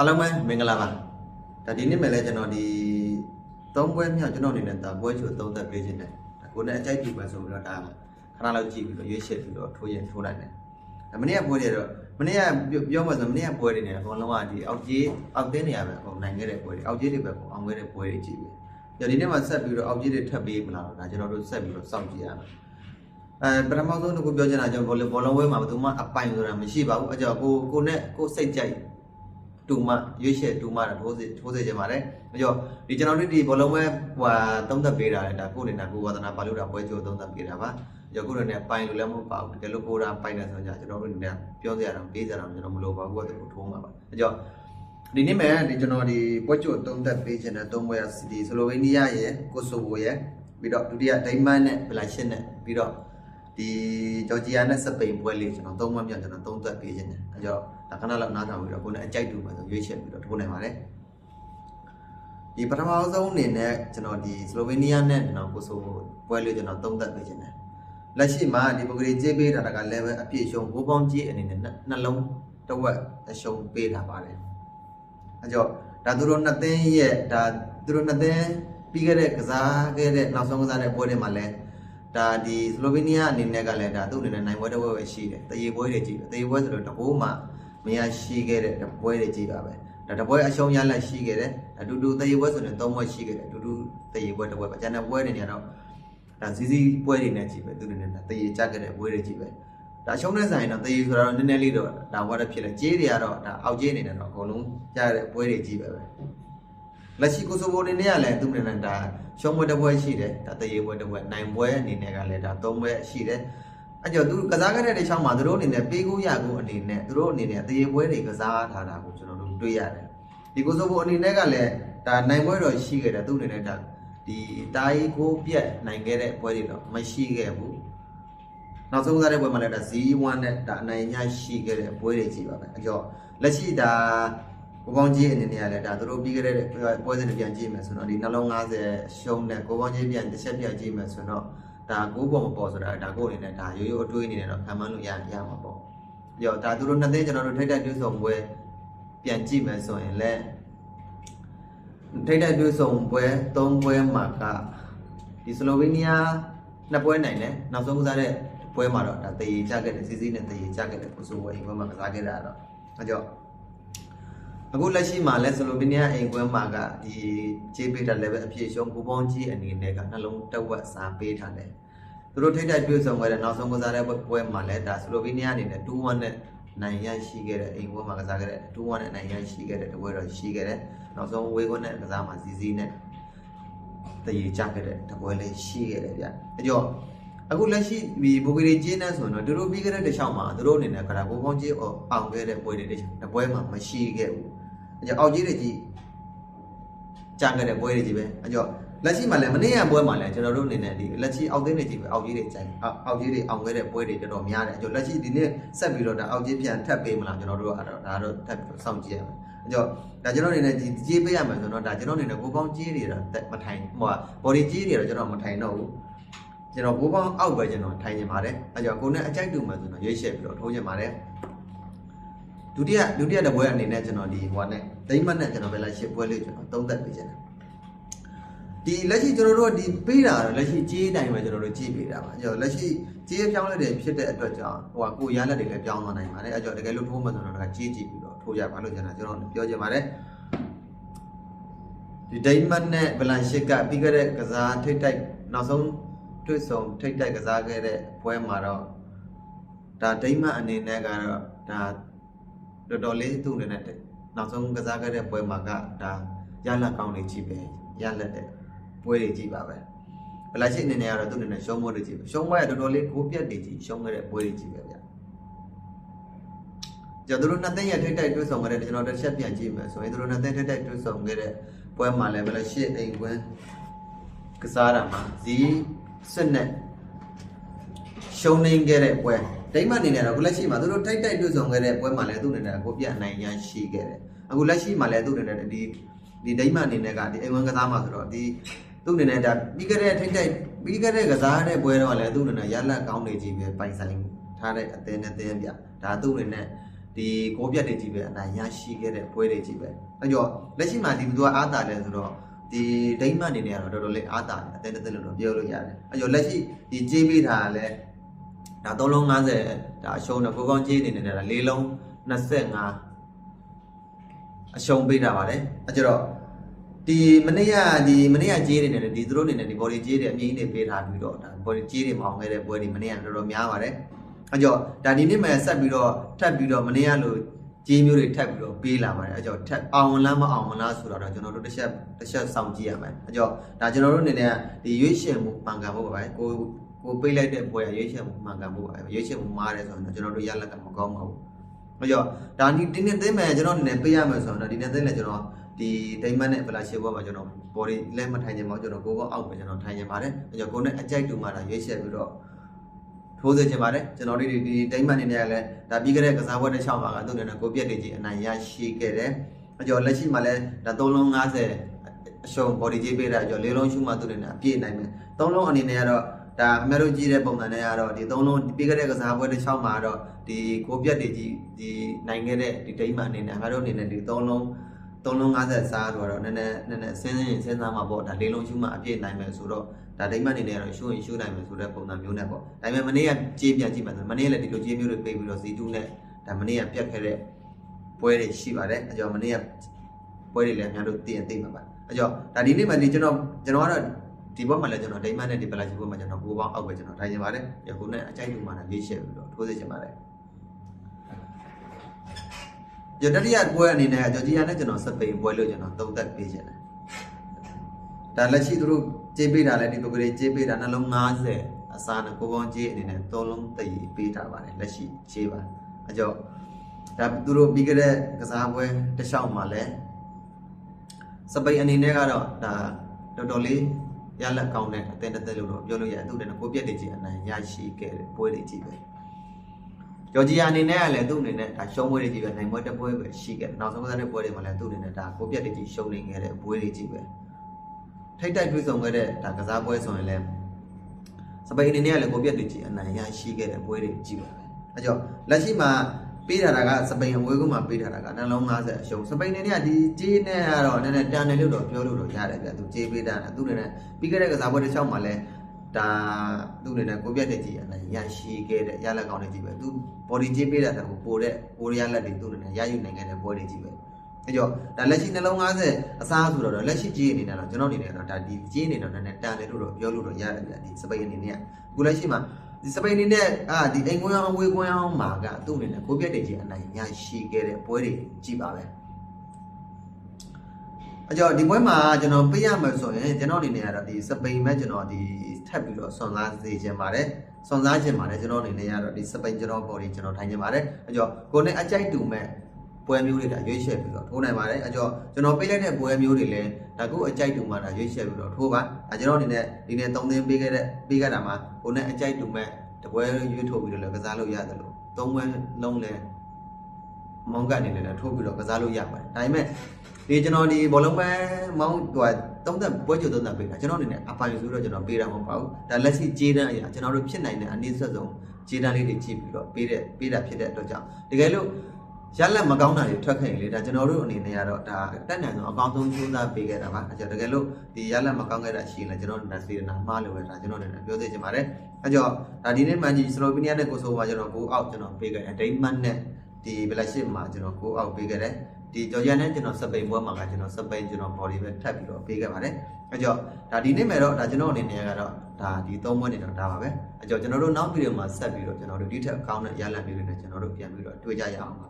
အားလုံးပဲမင်္ဂလာပါဒါဒီနေ့မှလည်းကျွန်တော်ဒီသုံးပွဲမြောက်ကျွန်တော်အနေနဲ့ဒါပွဲချိုသုံးသက်ပေးခြင်းတယ်ဒါကိုယ်နဲ့အကြိုက်တူပဲဆိုပြီးတော့ဒါခဏလောက်ကြည့်ပြီးတော့ရွေးချယ်ပြီးတော့ထိုးရင်ထိုးလိုက်တယ်ဒါမနေ့ကပွဲတွေတော့မနေ့ကပြောမှဆိုမနေ့ကပွဲတွေနေအကုန်လုံးကဒီအောက်ကြီးအောက်တင်းနေရပဲအကုန်နိုင်ခဲ့တဲ့ပွဲတွေအောက်ကြီးတွေပဲပုံအောင်ခဲ့တဲ့ပွဲတွေကြည့်ပြီးဒါဒီနေ့မှဆက်ပြီးတော့အောက်ကြီးတွေထပ်ပေးမလားတော့ဒါကျွန်တော်တို့ဆက်ပြီးတော့စောင့်ကြည့်ရမယ်အဲပထမဆုံးတစ်ခုပြောချင်တာကျွန်တော်ဘောလုံးဘောလုံးဝဲမှာဘယ်သူမှအပိုင်ဆိုတာမရှိပါဘူးအကြောကိုကိုနဲ့ကိုစိတ်ကြိုက် တူမရွေးရှယ်တူမတာထိုးစေထိုးစေချင်ပါတယ်။ပြီးတော့ဒီကျွန်တော်တို့ဒီဘောလုံးပဲဟိုဟာသုံးသက်ပေးတာလေဒါကိုယ်နေတာကိုဝါသနာပါလို့တာပွဲချိုးသုံးသက်ပေးတာပါ။ရောကိုယ်တို့နဲ့ပိုင်လို့လည်းမဟုတ်ပါဘူး။တကယ်လို့ကိုယ်တာပိုင်တယ်ဆိုကြကျွန်တော်တို့နေပြောစရာတော့ပေးစရာတော့ကျွန်တော်မလိုပါဘူးကတူထိုးမှာပါ။အဲကြောင့်ဒီနေ့မဲ့ဒီကျွန်တော်ဒီပွဲချိုးသုံးသက်ပေးခြင်းတဲ့သုံးပွဲကစီဒီဆလိုဗေးနီးယားရဲ့ကိုဆိုဗိုရဲ့ပြီးတော့ဒုတိယဒိန်းမန်နဲ့ဗလာရှင်းနဲ့ပြီးတော့ ဒီဂျော်ဂျီယာနဲ့စပိန်ပွဲလေးကျွန်တော်သုံးပွဲမြောက်ကျွန်တော်သုံးသက်ပေးခြင်းတယ်။အဲကြောင့်ဒါခဏလောက်နားထောင်ပြီးတော့ကိုယ်နဲ့အကြိုက်တူပဲဆိုရွေးချယ်ပြီးတော့ထိုးနိုင်ပါတယ်။ဒီပထမဆုံးအနေနဲ့ကျွန်တော်ဒီစလိုဗေးနီးယားနဲ့ကျွန်တော်ကိုဆိုပွဲလေးကျွန်တော်သုံးသက်ပေးခြင်းတယ်။လက်ရှိမှာဒီပဂရီကြေးပေးတာက level အပြည့်ရှုံကိုပေါင်းကြေးအနေနဲ့နှလုံးတစ်ဝက်အရှုံးပေးတာပါတယ်။အဲကြောင့်ဒါသူတို့နှစ်သိန်းရဲ့ဒါသူတို့နှစ်သိန်းပြီးခဲ့တဲ့ကစားခဲ့တဲ့နောက်ဆုံးကစားတဲ့ပွဲတွေမှာလည်း ဒါဒီစလိုဗေးနီးယားအနေနဲ့ကလည်းဒါသူ့အနေနဲ့နိုင်ပွဲတစ်ပွဲပဲရှိတယ်။တရေပွဲတွေကြည့်တယ်။တရေပွဲဆိုတော့တဘိုးမှမရရှိခဲ့တဲ့ပွဲတွေကြည့်ပါပဲ။ဒါတပွဲအရှုံးရလက်ရှိခဲ့တယ်။အတူတူတရေပွဲဆိုရင်၃ပွဲရှိခဲ့တယ်။အတူတူတရေပွဲတစ်ပွဲပဲ။ကျန်တဲ့ပွဲတွေနေတော့ဒါစီစီပွဲတွေနဲ့ကြည့်ပဲသူ့အနေနဲ့တရေကြခဲ့တဲ့ပွဲတွေကြည့်ပဲ။ဒါရှုံးတဲ့ဆိုင်တော့တရေဆိုတော့နည်းနည်းလေးတော့ဒါဝါရဖြစ်လဲကြေးတွေကတော့ဒါအောက်ကြေးအနေနဲ့တော့အကုန်လုံးကြားတဲ့ပွဲတွေကြည့်ပဲပဲ။ လက်ရှိကိုဆိုဘိုအနေနဲ့ကလည်းသူ့အနေနဲ့ဒါရှုံးပွဲတစ်ပွဲရှိတယ်ဒါတရေပွဲတစ်ပွဲနိုင်ပွဲအနေနဲ့ကလည်းဒါ၃ပွဲရှိတယ်။အဲ့ကြောင့်သူကစားခဲ့တဲ့တစ်ချောင်းမှာသူတို့အနေနဲ့ပေးကိုရကိုအနေနဲ့သူတို့အနေနဲ့တရေပွဲတွေကစားထားတာကိုကျွန်တော်တို့တွေ့ရတယ်။ဒီကိုဆိုဘိုအနေနဲ့ကလည်းဒါနိုင်ပွဲတော့ရှိခဲ့တယ်သူ့အနေနဲ့ဒါဒီတားကြီးကိုပြက်နိုင်ခဲ့တဲ့ပွဲတွေတော့မရှိခဲ့ဘူး။နောက်ဆုံးစားတဲ့ပွဲမှာလည်းဒါ0-1နဲ့ဒါအနိုင်ရရှိခဲ့တဲ့ပွဲတွေကြီးပါပဲ။အဲ့ကြောင့်လက်ရှိဒါ ကိုပေါင်းကြီးအနေနဲ့ကလည်းဒါသူတို့ပြီးခဲ့တဲ့ပွဲစဉ်တွေပြန်ကြည့်မယ်ဆိုတော့ဒီနှလုံး90ရှုံးတဲ့ကိုပေါင်းကြီးပြန်တစ်ချက်ပြန်ကြည့်မယ်ဆိုတော့ဒါကိုပေါ်မပေါ်ဆိုတာဒါကိုအနေနဲ့ဒါရိုးရိုးအတွေးအနေနဲ့တော့ခံမှန်းလို့ရရမှာပေါ့။ကြောင့်ဒါသူတို့နှစ်သိန်းကျွန်တော်တို့ထိတ်တိုက်တွဲဆောင်ပွဲပြန်ကြည့်မယ်ဆိုရင်လည်းထိတ်တိုက်တွဲဆောင်ပွဲ၃ပွဲမှာကဒီစလိုဗေးနီးယားနှစ်ပွဲနိုင်တယ်နောက်ဆုံးကစားတဲ့ပွဲမှာတော့ဒါတည်ကြခဲ့တယ်စီစီနဲ့တည်ကြခဲ့တယ်ကိုဆိုဝဲအိမ်ပွဲမှာကစားခဲ့တာတော့အဲကြောင့် အခုလက်ရှိမှာလဲဆလိုဗီးနီးယားအိမ်ကွင်းမှာကဒီဂျေးပေးတာလည်းပဲအပြည့်ရှုံးပူပေါင်းကြီးအနေနဲ့ကနှလုံးတက်ဝက်စာပေးထားတယ်သူတို့ထိတ်တိုက်တွေ့ဆုံခဲ့တဲ့နောက်ဆုံးကစားတဲ့ပွဲမှာလဲဒါဆလိုဗီးနီးယားအနေနဲ့2-1နဲ့နိုင်ရရှိခဲ့တဲ့အိမ်ကွင်းမှာကစားခဲ့တဲ့2-1နဲ့နိုင်ရရှိခဲ့တဲ့တပွဲတော့ရှိခဲ့တယ်နောက်ဆုံးဝေးကွန်းနဲ့ကစားမှာဇီဇီနဲ့တည်ကြခဲ့တဲ့တပွဲလေးရှိခဲ့တယ်ဗျအဲကြောင့်အခုလက်ရှိဒီဘိုဂရီကျင်းနေဆိုတော့သူတို့ပြီးခဲ့တဲ့တစ်ချောင်းမှာသူတို့အနေနဲ့ကရာဘိုးပေါင်းကြီးအောင်ခဲ့တဲ့ပွဲတွေတစ်ချောင်းတပွဲမှာမရှိခဲ့ဘူး အဲကြောင့်အောက်ကြီးတွေကြီးကြာခဲ့တဲ့ပွဲတွေကြီးပဲအဲကြောင့်လက်ရှိမှာလည်းမနေ့ကပွဲမှာလည်းကျွန်တော်တို့အနေနဲ့ဒီလက်ရှိအောက်သိန်းတွေကြီးပဲအောက်ကြီးတွေကြာအောက်ကြီးတွေအောင်ခဲ့တဲ့ပွဲတွေတော်တော်များတယ်အဲကြောင့်လက်ရှိဒီနေ့ဆက်ပြီးတော့ဒါအောက်ကြီးပြန်ထပ်ပေးမလားကျွန်တော်တို့ကတော့ဒါတော့ထပ်ပြီးစောင့်ကြည့်ရမယ်အဲကြောင့်ဒါကျွန်တော်အနေနဲ့ဒီကြီးပေးရမယ်ဆိုတော့ဒါကျွန်တော်အနေနဲ့ကိုပေါင်းကြီးတွေတော့မထိုင်ဟိုဘော်ဒီကြီးတွေတော့ကျွန်တော်မထိုင်တော့ဘူးကျွန်တော်ဘိုးပေါင်းအောက်ပဲကျွန်တော်ထိုင်နေပါတယ်အဲကြောင့်ကိုနဲ့အကြိုက်တူမှဆိုတော့ရွေးရှယ်ပြီးတော့ထိုးချင်ပါတယ် ဒုတိယဒုတိယတစ်ပွဲအနေနဲ့ကျွန်တော်ဒီဟိုနဲ့ဒိမတ်နဲ့ကျွန်တော်ပဲလိုက်ရှစ်ပွဲလေးကျွန်တော်သုံးသက်ပေးချင်တယ်ဒီလက်ရှိကျွန်တော်တို့ကဒီပေးတာတော့လက်ရှိကြေးတိုင်းပဲကျွန်တော်တို့ကြည့်ပေးတာပါအဲကြောင့်လက်ရှိကြေးပြောင်းလဲတဲ့ဖြစ်တဲ့အတွက်ကြောင့်ဟိုကကိုရလက်တွေလည်းပြောင်းသွားနိုင်ပါတယ်အဲကြောင့်တကယ်လို့ထိုးမှဆိုတော့ဒါကြေးကြည့်ပြီးတော့ထိုးကြပါလို့ကျွန်တော်ကျွန်တော်ပြောချင်ပါတယ်ဒီဒိမတ်နဲ့ဗလန်ရှစ်ကပြီးခဲ့တဲ့ကစားထိတ်တိုက်နောက်ဆုံးတွေ့ဆုံထိတ်တိုက်ကစားခဲ့တဲ့ပွဲမှာတော့ဒါဒိမတ်အနေနဲ့ကတော့ဒါ တော်တော်လေးသူ့အနေနဲ့နောက်ဆုံးကစားခဲ့တဲ့ပွဲမှာကဒါရလက်ကောင်းတွေကြီးပဲရလက်တဲ့ပွဲတွေကြီးပါပဲဘလာရှိအနေနဲ့ကတော့သူ့အနေနဲ့ရှုံးပွဲတွေကြီးပဲရှုံးပွဲကတော်တော်လေးကိုပြက်တွေကြီးရှုံးခဲ့တဲ့ပွဲတွေကြီးပဲဗျကျတော့တို့နှစ်သိန်းရထိတ်တိုက်တွေ့ဆုံခဲ့တဲ့ကျွန်တော်တစ်ချက်ပြန်ကြည့်မယ်ဆိုရင်တို့နှစ်သိန်းထိတ်တိုက်တွေ့ဆုံခဲ့တဲ့ပွဲမှာလည်းဘလာရှိအိမ်ကွင်းကစားတာမှာဇီးစစ်နဲ့ရှုံးနေခဲ့တဲ့ပွဲ ဒိမတ်အနေနဲ့တော့အခုလက်ရှိမှာသူတို့တိုက်တိုက်တွေ့ဆုံခဲ့တဲ့ပွဲမှာလည်းသူ့အနေနဲ့ကိုပြနိုင်ရန်ရှိခဲ့တယ်အခုလက်ရှိမှာလည်းသူ့အနေနဲ့ဒီဒီဒိမတ်အနေနဲ့ကဒီအိမ်ဝန်ကစားမှာဆိုတော့ဒီသူ့အနေနဲ့ဒါပြီးခဲ့တဲ့ထိတ်တိုက်ပြီးခဲ့တဲ့ကစားတဲ့ပွဲတော့လည်းသူ့အနေနဲ့ရလက်ကောင်းနေကြီးပဲပိုင်ဆိုင်ထားတဲ့အသင်းနဲ့သင်းပြဒါသူ့အနေနဲ့ဒီဒီကိုးပြတ်တွေကြီးပဲအနိုင်ရရှိခဲ့တဲ့ပွဲတွေကြီးပဲအဲကြောင့်လက်ရှိမှာဒီသူကအားတာတယ်ဆိုတော့ဒီဒိမ့်မအနေနဲ့ကတော့တော်တော်လေးအားတာတယ်အတင်းတက်လို့တော့ပြောလို့ရတယ်အဲကြောင့်လက်ရှိဒီကြေးပေးတာကလည်း ဒါ3လုံး50ဒါအရှုံးတော့ကိုကောင်းကြေးအနေနဲ့ဒါ4လုံး25အရှုံးပေးတာပါတယ်အဲကြောင့်ဒီမနေ့ကဒီမနေ့ကကြေးတွေနဲ့ဒီသူတို့အနေနဲ့ဒီ body ကြေးတွေအမြင့်တွေပေးထားပြီးတော့ဒါ body ကြေးတွေမအောင်ခဲ့တဲ့ပွဲတွေမနေ့ကတော်တော်များပါတယ်အဲကြောင့်ဒါဒီနေ့မှဆက်ပြီးတော့ထပ်ပြီးတော့မနေ့ကလို့ကြေးမျိုးတွေထပ်ပြီးတော့ပေးလာပါတယ်အဲကြောင့်ထပ်အောင်လားမအောင်လားဆိုတော့ကျွန်တော်တို့တစ်ချက်တစ်ချက်စောင့်ကြည့်ရမယ်အဲကြောင့်ဒါကျွန်တော်တို့အနေနဲ့ဒီရွေးရှင်မှုပန်ကန်ဖို့ပါပဲကို ကိုပေးလိုက်တဲ့ပွဲကရွေးရှင်မှုမှန်ကန်ဖို့ပါပဲရွေးရှင်မှုမားတယ်ဆိုတော့ကျွန်တော်တို့ရလက်ကမကောင်းပါဘူးအဲကြောင့်ဒါဒီဒီနေ့သိမယ်ကျွန်တော်အနေနဲ့ပေးရမယ်ဆိုတော့ဒီနေ့သိလဲကျွန်တော်ဒီဒိမန်နဲ့ဗလာရှေဘောမှာကျွန်တော် body လဲမထိုင်ချင်ပါဘူးကျွန်တော်ကိုယ်ကောအောက်ပဲကျွန်တော်ထိုင်ချင်ပါတယ်အဲကြောင့်ကိုယ်နဲ့အကြိုက်တူမှဒါရွေးချက်ပြီးတော့ထိုးစေချင်ပါတယ်ကျွန်တော်တို့ဒီဒီဒိမန်နေနဲ့လည်းဒါပြီးခဲ့တဲ့ကစားပွဲတစ်ချောင်းပါကသူ့အနေနဲ့ကိုပြက်တွေကြီးအနိုင်ရရှိခဲ့တယ်အကျော်လက်ရှိမှာလည်းဒါ3လုံး50အရှုံး body ကြီးပေးတာအကျော်၄လုံးရှုမှသူ့အနေနဲ့အပြည့်နိုင်မယ်3လုံးအနေနဲ့ကတော့ ဒါအမေတို့ကြည့်တဲ့ပုံစံနဲ့ကတော့ဒီ3လုံးပြီးခဲ့တဲ့ကစားပွဲတစ်ချောင်းမှာတော့ဒီကိုပြက်တွေကြီးဒီနိုင်ခဲ့တဲ့ဒီဒိမန်အနေနဲ့အမေတို့အနေနဲ့ဒီ3လုံး3လုံး50စားတော့တော့နည်းနည်းနည်းနည်းစဉ်းစားရင်စဉ်းစားမှာပေါ့ဒါ၄လုံးရှုမှအပြည့်နိုင်မယ်ဆိုတော့ဒါဒိမတ်အနေနဲ့ကတော့ရှုရင်ရှုနိုင်မယ်ဆိုတဲ့ပုံစံမျိုးနဲ့ပေါ့ဒါပေမဲ့မနေ့ကကြေးပြန်ကြည့်မှဆိုမနေ့ကလည်းဒီလိုကြေးမျိုးတွေပေးပြီးတော့ Z2 နဲ့ဒါမနေ့ကပြတ်ခဲ့တဲ့ပွဲတွေရှိပါတယ်အကြောင်းမနေ့ကပွဲတွေလည်းအများတို့သိရင်သိမှာပါအကြောင်းဒါဒီနေ့မှဒီကျွန်တော်ကျွန်တော်ကတော့ ဒီဘက်မှာလည်းကျွန်တော်ဒိမတ်နဲ့ဒီပလာချီဘက်မှာကျွန်တော်ကိုပေါင်းအောက်ပဲကျွန်တော်ထိုင်နေပါတယ်ယခုနဲ့အကြိုက်တူမှလည်းလေးရှယ်ပြီးတော့ထိုးစေချင်ပါတယ်ရတတိယပွဲအနေနဲ့ဂျော်ဂျီယာနဲ့ကျွန်တော်စပိန်ပွဲလို့ကျွန်တော်သုံးသက်ပေးချင်တယ်ဒါလက်ရှိသူတို့ကြေးပေးတာလည်းဒီပုဂ္ဂိုလ်ကြေးပေးတာနှလုံး90အစားနဲ့ကိုပေါင်းကြေးအနေနဲ့သုံးလုံးတည်ပေးထားပါတယ်လက်ရှိကြေးပါအကြောဒါသူတို့ပြီးကြတဲ့ကစားပွဲတစ်လျှောက်မှာလည်းစပိန်အနေနဲ့ကတော့ဒါတော်တော်လေး ရလက်ကောင်းတဲ့အတင်းတက်လို့တော့ပြောလို့ရတယ်သူ့တဲ့ကိုပြက်တွေကြီးအနိုင်ရရှိခဲ့တဲ့ပွဲတွေကြီးပဲဂျော်ဂျီယာအနေနဲ့ကလည်းသူ့အနေနဲ့ဒါရှုံးပွဲတွေကြီးပဲနိုင်ပွဲတစ်ပွဲပဲရှိခဲ့တယ်နောက်ဆုံးကစားတဲ့ပွဲတွေမှာလည်းသူ့အနေနဲ့ဒါကိုပြက်တွေကြီးရှုံးနေခဲ့တဲ့ပွဲတွေကြီးပဲထိတ်တိုက်တွေ့ဆုံခဲ့တဲ့ဒါကစားပွဲဆိုရင်လည်းစပိန်အနေနဲ့ကလည်းကိုပြက်တွေကြီးအနိုင်ရရှိခဲ့တဲ့ပွဲတွေကြီးပဲအဲကြောင့်လက်ရှိမှာ ပေးထားတာကစပိန်အဝေးကမှပေးထားတာကနှလုံး90အရှုံးစပိန်နေနဲ့ကဒီကြေးနဲ့ကတော့နည်းနည်းတန်တယ်လို့တော့ပြောလို့တော့ရတယ်ဗျသူကြေးပေးတာသူအနေနဲ့ပြီးခဲ့တဲ့ကစားပွဲတစ်ချောင်းမှာလဲဒါသူအနေနဲ့ကိုပြတ်တဲ့ကြီးအနိုင်ရရှိခဲ့တဲ့ရလက်ကောင်းတဲ့ကြီးပဲသူ body ကြေးပေးတာတကူပိုတဲ့ပိုရလက်တွေသူအနေနဲ့ရယူနိုင်ခဲ့တဲ့ပွဲတွေကြီးပဲအဲကြောင့်ဒါလက်ရှိနှလုံး90အစားဆိုတော့လက်ရှိကြေးအနေနဲ့တော့ကျွန်တော်အနေနဲ့တော့ဒါဒီကြေးအနေနဲ့တော့နည်းနည်းတန်တယ်လို့တော့ပြောလို့တော့ရတယ်ဗျဒီစပိန်အနေနဲ့အခုလက်ရှိမှာဒီ စပိန်အနေနဲ့အာဒီအိမ်ကွင်းအောင်ဝေးကွင်းအောင်မှာကသူ့အနေနဲ့ကိုပြတ်တဲ့ကြီးအနိုင်ရရှိခဲ့တဲ့ပွဲတွေကြီးပါပဲအကြောဒီပွဲမှာကျွန်တော်ပေးရမယ်ဆိုရင်ကျွန်တော်အနေနဲ့ကတော့ဒီစပိန်မဲ့ကျွန်တော်ဒီထပ်ပြီးတော့ဆွန်စားစေချင်ပါတယ်ဆွန်စားချင်ပါတယ်ကျွန်တော်အနေနဲ့ကတော့ဒီစပိန်ကျွန်တော် body ကျွန်တော်ထိုင်ချင်ပါတယ်အကြောကိုနဲ့အကြိုက်တူမဲ့ ပွဲမျိုးတွေဒါရွေးချယ်ပြီးတော့ထိုးနိုင်ပါတယ်အကြောကျွန်တော်ပေးလိုက်တဲ့ပွဲမျိုးတွေလည်းဒါကုအကြိုက်တူမှဒါရွေးချယ်ပြီးတော့ထိုးပါအဲကျွန်တော်အနေနဲ့ဒီနေ့3သင်းပေးခဲ့တဲ့ပေးခဲ့တာမှာကိုနဲ့အကြိုက်တူမဲ့တပွဲရွေးထိုးပြီးတော့လည်းကစားလို့ရတယ်လို့သုံးပွဲလုံးလည်းမောင်းကနေလည်းထိုးပြီးတော့ကစားလို့ရပါတယ်ဒါပေမဲ့ဒီကျွန်တော်ဒီဘောလုံးပဲမောင်းဟိုသုံးသက်ပွဲချိုသုံးသက်ပေးတာကျွန်တော်အနေနဲ့အပိုင်ဆိုတော့ကျွန်တော်ပေးတာမဟုတ်ပါဘူးဒါလက်ရှိကြေးတန်းအရာကျွန်တော်တို့ဖြစ်နိုင်တဲ့အနည်းဆက်ဆုံးကြေးတန်းလေးတွေကြည့်ပြီးတော့ပေးတဲ့ပေးတာဖြစ်တဲ့အတွက်ကြောင့်တကယ်လို့ ရလက်မကောင်းတာတွေထွက်ခဲ့ရင်လေဒါကျွန်တော်တို့အနေနဲ့ကတော့ဒါတက်နိုင်ဆုံးအကောင်းဆုံးကြိုးစားပေးခဲ့တာပါအဲကြောင့်တကယ်လို့ဒီရလက်မကောင်းခဲ့တာရှိရင်လည်းကျွန်တော်တို့စေတနာမှားလို့ပဲဒါကျွန်တော်အနေနဲ့ပြောသေးချင်ပါတယ်အဲကြောင့်ဒါဒီနေ့မှန်ကြီးစလိုပီးနီးယားနဲ့ကိုဆိုဗာကျွန်တော်ကိုအောက်ကျွန်တော်ပေးခဲ့တယ်ဒိမတ်နဲ့ဒီဘလက်ရှစ်မှာကျွန်တော်ကိုအောက်ပေးခဲ့တယ်ဒီဂျော်ဂျီယာနဲ့ကျွန်တော်စပိန်ပွဲမှာကကျွန်တော်စပိန်ကျွန်တော် body ပဲထပ်ပြီးတော့ပေးခဲ့ပါတယ်အဲကြောင့်ဒါဒီနေ့မဲ့တော့ဒါကျွန်တော်အနေနဲ့ကတော့ဒါဒီသုံးပွဲနေတော့ဒါပါပဲအဲကြောင့်ကျွန်တော်တို့နောက်ဗီဒီယိုမှာဆက်ပြီးတော့ကျွန်တော်တို့ဒီထက်ကောင်းတဲ့ရလဒ်မျိုးတွေနဲ့ကျွန်တော်တို့ပြန်ပြီးတော့တွေ့ကြရအောင်ပါဗျ